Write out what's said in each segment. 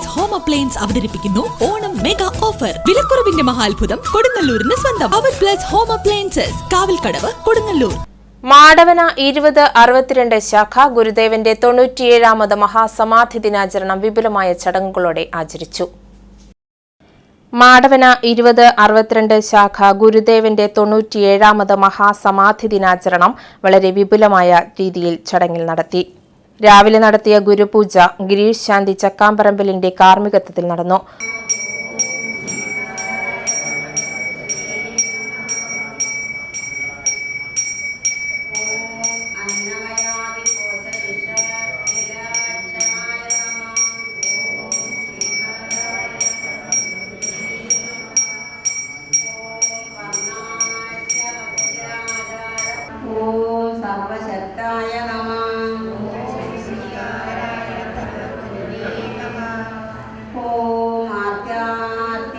Plus home appliance അവതരിപ്പിക്കുന്നു. Onam mega offer വിലക്കുറവിന്റെ മഹാത്ഭുതം കൊടുങ്ങല്ലൂരിന് സ്വന്തം. അവർ plus home appliances Kavalkadavu Kodungallur. Madavana ഇരുപത് അറുപത്തിരണ്ട് ശാഖ ഗുരുദേവന്റെ തൊണ്ണൂറ്റിയേഴാമത് മഹാസമാധി ദിനാചരണം വിപുലമായ ചടങ്ങുകളോടെ ആചരിച്ചു. മാടവന ഇരുപത് അറുപത്തിരണ്ട് ശാഖ ഗുരുദേവന്റെ തൊണ്ണൂറ്റിയേഴാമത് മഹാസമാധി ദിനാചരണം വളരെ വിപുലമായ രീതിയിൽ ചടങ്ങിൽ നടത്തി. രാവിലെ നടത്തിയ ഗുരുപൂജ ഗിരീഷ് ശാന്തി ചക്കാമ്പറമ്പലിന്റെ കാർമ്മികത്വത്തിൽ നടന്നു.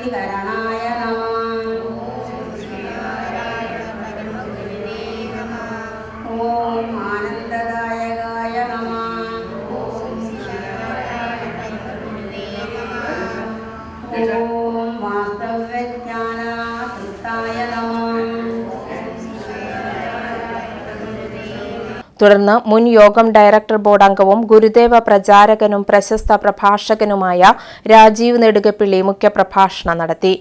வராது തുടർന്ന് മുൻ യോഗം ഡയറക്ടർ ബോർഡ് അംഗവും ഗുരുദേവ പ്രചാരകനും പ്രശസ്ത പ്രഭാഷകനുമായ രാജീവ് നെടുകപ്പിള്ളി മുഖ്യപ്രഭാഷണം നടത്തി.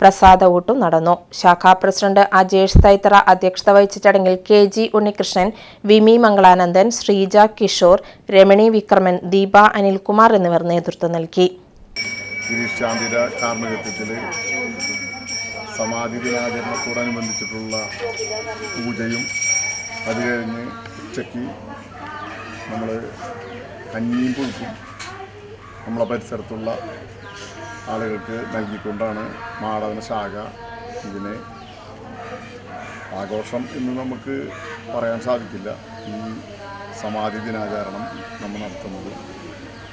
പ്രസാദ നടന്നു. ശാഖാ പ്രസിഡന്റ് അജേഷ് തൈത്തറ അധ്യക്ഷത വഹിച്ച ചടങ്ങിൽ കെ ജി ഉണ്ണികൃഷ്ണൻ വിമി മംഗളാനന്ദൻ ശ്രീജ കിഷോർ രമണി വിക്രമൻ ദീപ അനിൽകുമാർ എന്നിവർ നേതൃത്വം നൽകി. സമാധി ദിനാചരണത്തോടനുബന്ധിച്ചിട്ടുള്ള പൂജയും അത് കഴിഞ്ഞ് ഉച്ചയ്ക്ക് നമ്മൾ കഞ്ഞിയും പുഴുക്കും നമ്മളെ പരിസരത്തുള്ള ആളുകൾക്ക് നൽകിക്കൊണ്ടാണ് മാടവന ശാഖ ഇതിനെ ആഘോഷം എന്ന് നമുക്ക് പറയാൻ സാധിക്കില്ല. ഈ സമാധി ദിനാചരണം നമ്മൾ നടത്തുന്നത്.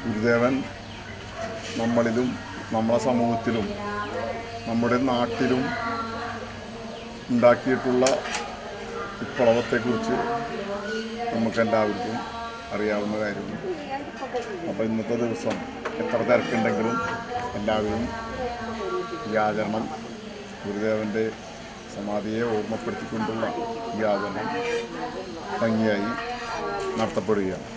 ഗുരുദേവൻ നമ്മളിലും നമ്മളെ സമൂഹത്തിലും നമ്മുടെ നാട്ടിലും ഉണ്ടാക്കിയിട്ടുള്ള വിപ്ലവത്തെക്കുറിച്ച് നമുക്കെല്ലാവർക്കും അറിയാവുന്ന കാര്യമാണ്. അപ്പോൾ ഇന്നത്തെ ദിവസം എത്ര തിരക്കുണ്ടെങ്കിലും എല്ലാവരും ഈ ആചരണം ഗുരുദേവന്റെ സമാധിയെ ഓർമ്മപ്പെടുത്തിക്കൊണ്ടുള്ള ഈ ആചരണം ഭംഗിയായി നടത്തപ്പെടുകയാണ്.